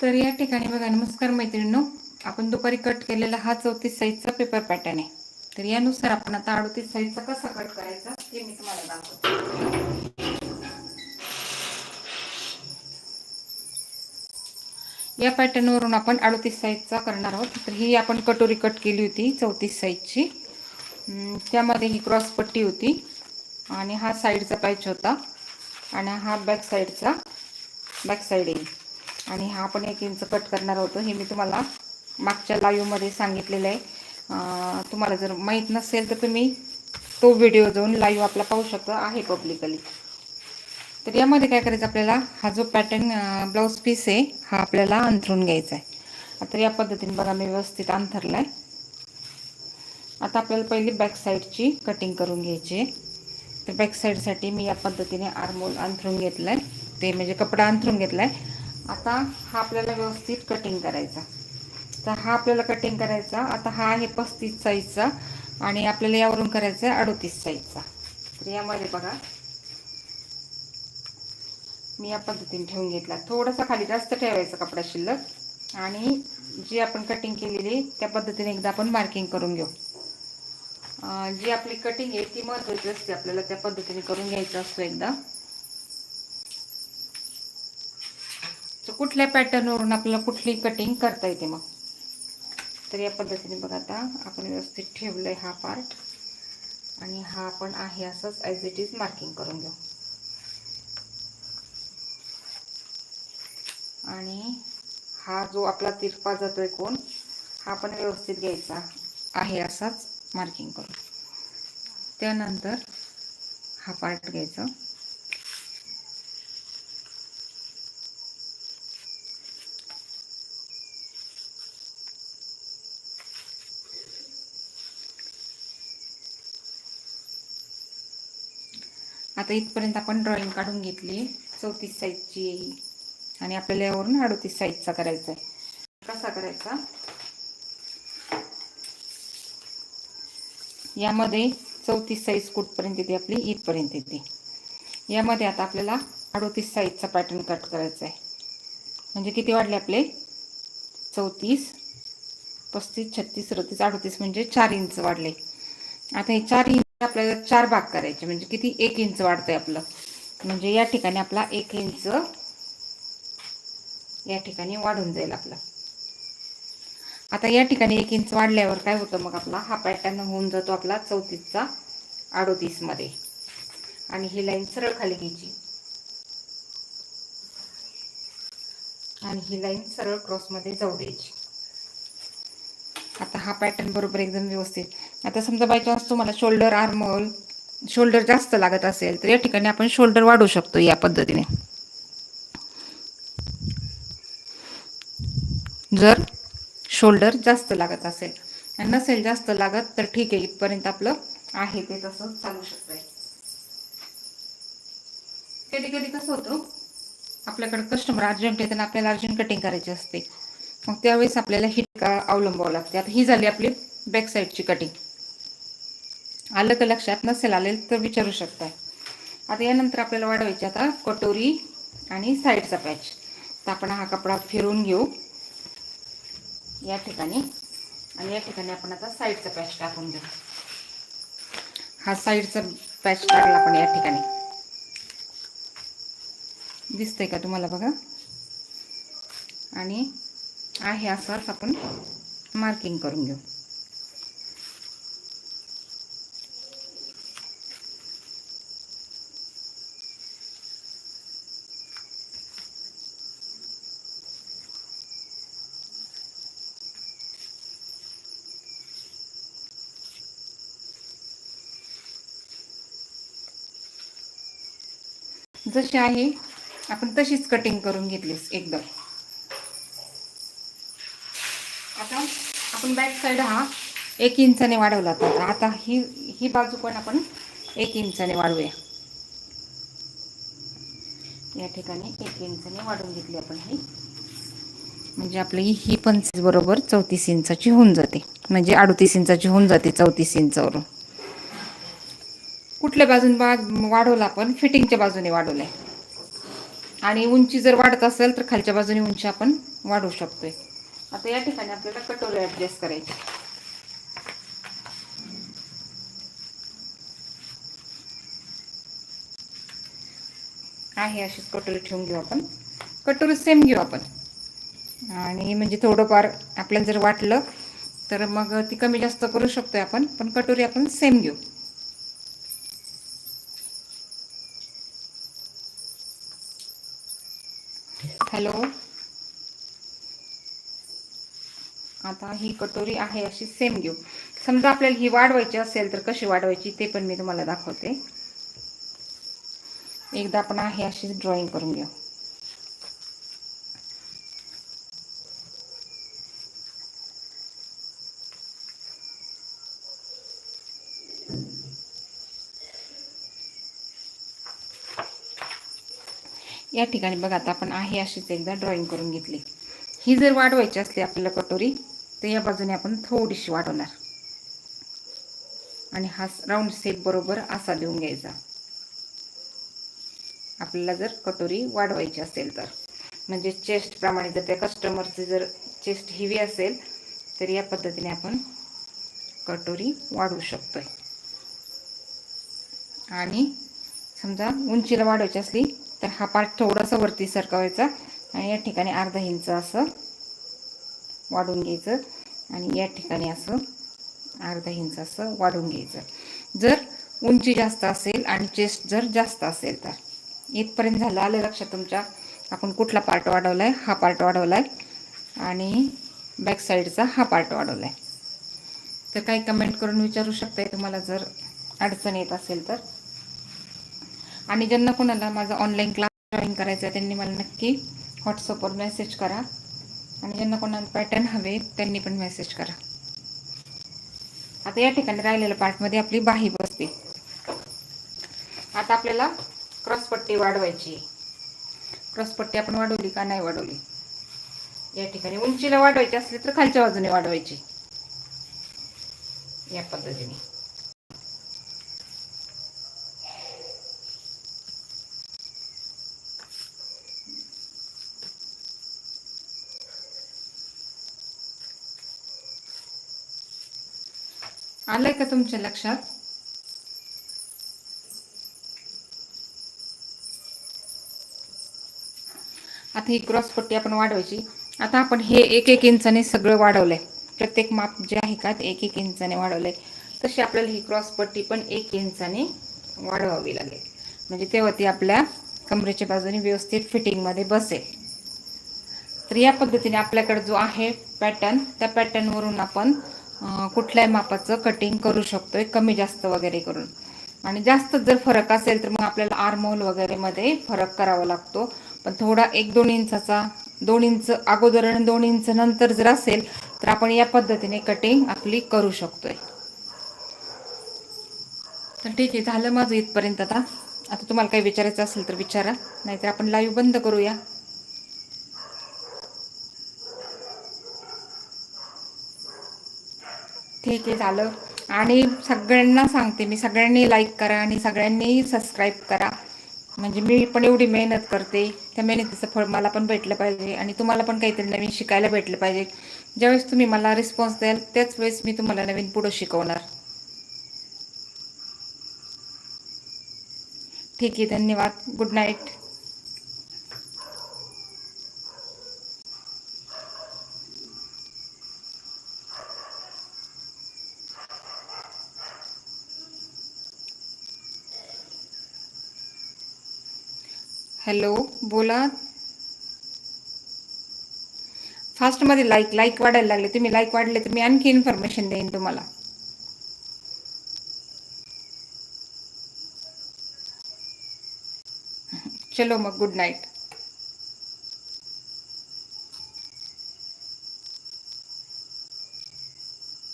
तर या ठिकाणी बघा नमस्कार मैत्रिणींनो. आपण दुपारी कट केलेला हा चौतीस साईजचा पेपर पॅटर्न आहे. तर यानुसार आपण आता अडतीस साईजचा कसा कट करायचा ते मी तुम्हाला दाखवते. या पॅटर्नवरून आपण अडतीस साईजचा करणार आहोत. तर ही आपण कटोरी कट केली होती चौतीस साईजची. त्यामध्ये ही क्रॉस पट्टी होती. आणि हा साईडचा पॅच होता. आणि हा बॅक साईडचा बॅक साईड येईल आणि हा आपण एक इंच कट करणार होतो. हे मी तुम्हाला मागच्या लाईव्हमध्ये सांगितलेलं आहे. तुम्हाला जर माहीत नसेल तर तुम्ही तो व्हिडिओ जाऊन लाईव्ह आपला पाहू शकता. आहे पब्लिकली तर यामध्ये काय करायचं आपल्याला? हा जो पॅटर्न ब्लाऊज पीस आहे हा आपल्याला अंथरून घ्यायचा आहे. आता या पद्धतीने बघा मी व्यवस्थित अंथरला आहे आता आपल्याला पहिली बॅक साईडची कटिंग करून घ्यायची आहे. तर बॅक साईडसाठी मी या पद्धतीने आरमोल अंथरून घेतलं आहे ते म्हणजे कपडा अंथरून घेतला आहे आता हा आपल्याला व्यवस्थित कटिंग करायचा. तर हा आपल्याला कटिंग करायचा. आता हा आहे पस्तीस साईजचा आणि आपल्याला यावरून करायचा आहे अडोतीस साईजचा. तर यामध्ये बघा. मी या पद्धतीने ठेवून घेतला. थोडासा खाली जास्त ठेवायचा कपडा शिल्लक. आणि जी आपण कटिंग केलेली त्या पद्धतीने एकदा आपण मार्किंग करून घेऊ. जी आपली कटिंग आहे ती महत्वाची असते आपल्याला. त्या पद्धतीने करून घ्यायचं असतो एकदा. कुठल्या पॅटर्नवरून आपल्याला कुठली कटिंग करता येते मग? तर या पद्धतीने बघा आता आपण व्यवस्थित ठेवलं आहे हा पार्ट आणि हा आपण आहे असंच ॲज इट इज मार्किंग करून घेऊ. आणि हा जो आपला तिरपा जातोय कोण हा आपण व्यवस्थित घ्यायचा आहे असाच मार्किंग करून. त्यानंतर हा पार्ट घ्यायचा. आता इथपर्यंत आपण ड्रॉइंग काढून घेतली. चौतीस साईजची आणि आपल्याला यावरून अडतीस साईजचा करायचा आहे. कसा करायचा? यामध्ये चौतीस साईज कुठपर्यंत येते? आपली इथपर्यंत येते. यामध्ये आता आपल्याला अडतीस साईजचा पॅटर्न कट करायचा आहे. म्हणजे किती वाढले आपले? चौतीस पस्तीस छत्तीस सदतीस अडतीस म्हणजे चार इंच वाढले. आता हे चार इंच आपल्याला चार भाग करायचे. म्हणजे किती? एक इंच वाढतंय आपलं. म्हणजे या ठिकाणी आपला एक इंच या ठिकाणी वाढून जाईल आपलं. आता या ठिकाणी एक इंच वाढल्यावर काय होतं मग आपला? हा पॅटर्न होऊन जातो आपला चौतीसचा मध्ये. आणि ही लाईन सरळ खाली घ्यायची. आणि ही लाईन सरळ क्रॉसमध्ये जाऊ द्यायची. आता हा पॅटर्न बरोबर एकदम व्यवस्थित. आता समजा बाय चान्स तुम्हाला शोल्डर आर्मोल शोल्डर जास्त लागत असेल तर या ठिकाणी आपण शोल्डर वाढवू शकतो या पद्धतीने. जर शोल्डर जास्त लागत असेल आणि नसेल जास्त लागत तर ठीक आहे इथपर्यंत आपलं आहे ते तसं चालू शकतंय. कधी कधी कसं होतं आपल्याकडे कस्टमर अर्जंट येताना आपल्याला अर्जंट कटिंग करायची असते. मग त्यावेळेस आपल्याला ही अवलंबावं लागते. आता ही झाली आपली बॅक साईडची कटिंग आलं का लक्षात? नसेल आले तर विचारू शकताय आता यानंतर आपल्याला वाढवायची आता कटोरी आणि साईडचा पॅच तर आपण हा कपडा फिरून घेऊ. या ठिकाणी. आणि या ठिकाणी आपण आता साईडचा पॅच टाकून घेऊ हा साईडचा पॅच टाकला आपण या ठिकाणी. दिसतंय का तुम्हाला बघा? आणि आहे असाच आपण मार्किंग करून घेऊ. जशी आहे आपण तशीच कटिंग करून घेतलीस एकदम. आता आपण बॅक साईड हा एक इंचाने वाढवला होता. आता ही ही बाजू पण आपण एक इंचाने वाढवूया. या ठिकाणी एक इंचाने वाढवून घेतली आपण ही. म्हणजे आपली ही पंचवीस बरोबर चौतीस इंचाची होऊन जाते. म्हणजे अडतीस इंचाची होऊन जाते चौतीस इंचावरून. कुठल्या बाजून वाढवला आपण? फिटिंगच्या बाजूने वाढवलंय. आणि उंची जर वाढत असेल तर खालच्या बाजूने उंची आपण वाढवू शकतोय. आता या ठिकाणी आपल्याला कटोरी ॲडजस्ट करायची आहे अशीच कटोरी ठेवून घेऊ आपण. कटोरी सेम घेऊ आपण. आणि म्हणजे थोडंफार आपल्याला जर वाटलं तर मग ती कमी जास्त करू शकतोय आपण पण कटोरी आपण सेम घेऊ. हॅलो? आता ही कटोरी आहे अशी सेम घेऊ. समजा आपल्याला ही वाढवायची असेल तर कशी वाढवायची ते पण मी तुम्हाला दाखवते. एकदा आपण आहे अशी ड्रॉइंग करून घेऊ. या ठिकाणी बघा आता आपण आहे अशीच एकदा ड्रॉइंग करून घेतली. ही जर वाढवायची असली आपल्याला कटोरी तर या बाजूने आपण थोडीशी वाढवणार. आणि हा राऊंड शेप बरोबर असा देऊन घ्यायचा. आपल्याला जर कटोरी वाढवायची असेल तर. म्हणजे चेस्टप्रमाणे जर त्या कस्टमरची जर चेस्ट हेवी असेल तर या पद्धतीने आपण कटोरी वाढवू शकतोय. आणि समजा उंचीला वाढवायची असली तर हा पार्ट थोडासा वरती सरकवायचा आणि या ठिकाणी अर्धा इंच असं वाढून घ्यायचं. आणि या ठिकाणी असं अर्धा इंच असं वाढून घ्यायचं. जर उंची जास्त असेल आणि चेस्ट जर जास्त असेल तर. इथपर्यंत झालं. आलं लक्षात तुमच्या? आपण कुठला पार्ट वाढवला आहे हा पार्ट वाढवला आहे आणि बॅक साईडचा हा पार्ट वाढवला आहे तर काही कमेंट करून विचारू शकताय तुम्हाला जर अडचण येत असेल तर? आणि ज्यांना कोणाला माझा ऑनलाईन क्लास जॉईन करायचा आहे त्यांनी मला नक्की व्हॉट्सअपवर मेसेज करा. आणि ज्यांना कोणाला पॅटर्न हवे त्यांनी पण मेसेज करा. आता या ठिकाणी राहिलेल्या पार्टमध्ये आपली बाही बसते. आता आपल्याला क्रॉसपट्टी वाढवायची क्रॉसपट्टी आपण वाढवली का नाही वाढवली? या ठिकाणी उंचीला वाढवायची असली तर खालच्या बाजूने वाढवायची. या पद्धतीने. आलंय का तुमच्या लक्षात? आता ही क्रॉस पट्टी आपण वाढवायची. आता आपण हे एक एक इंचाने सगळं वाढवलंय. प्रत्येक माप जे आहे का ते एक एक इंचाने वाढवलंय. तशी आपल्याला ही क्रॉस पट्टी पण एक इंचाने वाढवावी लागेल. म्हणजे तेव्हा ती आपल्या कमरेच्या बाजूने व्यवस्थित फिटिंगमध्ये बसेल. तर या पद्धतीने आपल्याकडे जो आहे पॅटर्न त्या पॅटर्नवरून आपण कुठल्याही मापाचं कटिंग करू शकतोय कमी जास्त वगैरे करून. आणि जास्त जर फरक असेल तर मग आपल्याला आर्मोल वगैरेमध्ये फरक करावा लागतो. पण थोडा एक दोन इंचाचा दोन इंच अगोदर आणि दोन इंच नंतर जर असेल तर आपण या पद्धतीने कटिंग आपली करू शकतोय. तर ठीक आहे झालं माझं इथपर्यंत आता. आता तुम्हाला काही विचारायचं असेल तर विचारा नाहीतर आपण लाईव्ह बंद करूया. ठीक आहे झालं. आणि सगळ्यांना सांगते मी सगळ्यांनी लाईक करा आणि सगळ्यांनी सबस्क्राईब करा. म्हणजे मी पण एवढी मेहनत करते. त्या मेहनतीचं फळ मला पण भेटलं पाहिजे आणि तुम्हाला पण काहीतरी नवीन शिकायला भेटलं पाहिजे. ज्यावेळेस तुम्ही मला रिस्पॉन्स द्याल त्याच वेळेस मी तुम्हाला नवीन पुढं शिकवणार. ठीक आहे धन्यवाद. गुड नाईट हॅलो बोला फास्टमध्ये लाईक लाईक वाढायला लागले तुम्ही लाईक वाढले तर मी आणखी इन्फॉर्मेशन देईन तुम्हाला चलो मग गुड नाईट